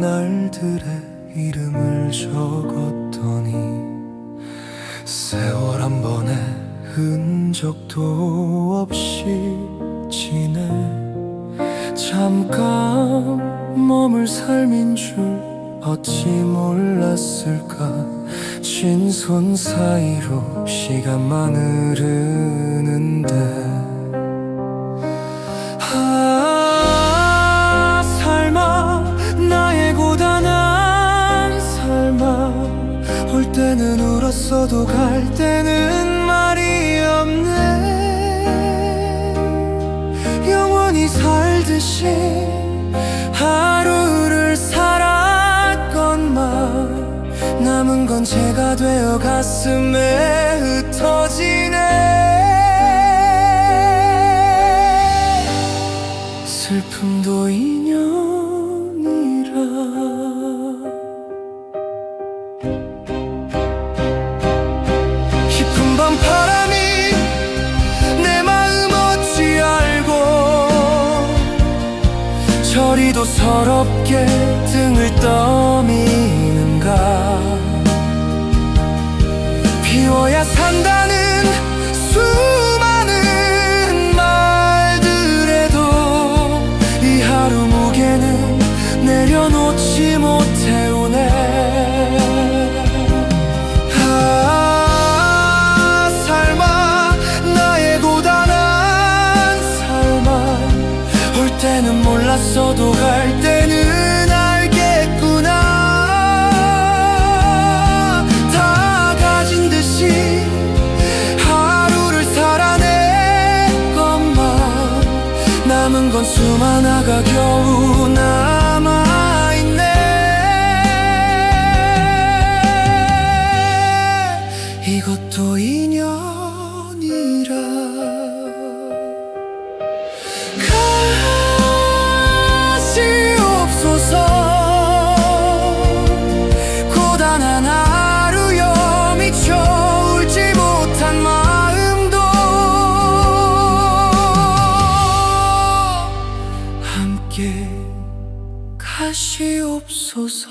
날들의 이름을 적었더니 세월 한 번의 흔적도 없이 지내. 잠깐 머물 삶인 줄 어찌 몰랐을까? 진 손 사이로 시간만 흐르는데 올 때는 울었어도 갈 때는 말이 없네. 영원히 살듯이 하루를 살았건만 남은 건 제가 되어 가슴에 흩어지네. 슬픔도 인연 저리도 서럽게 등을 떠미는가? 비워야 산다 몰랐어도 갈 때는 알겠구나. 다 가진 듯이 하루를 살아냈건만 남은 건 숨 하나가 겨우 함께 가시옵소서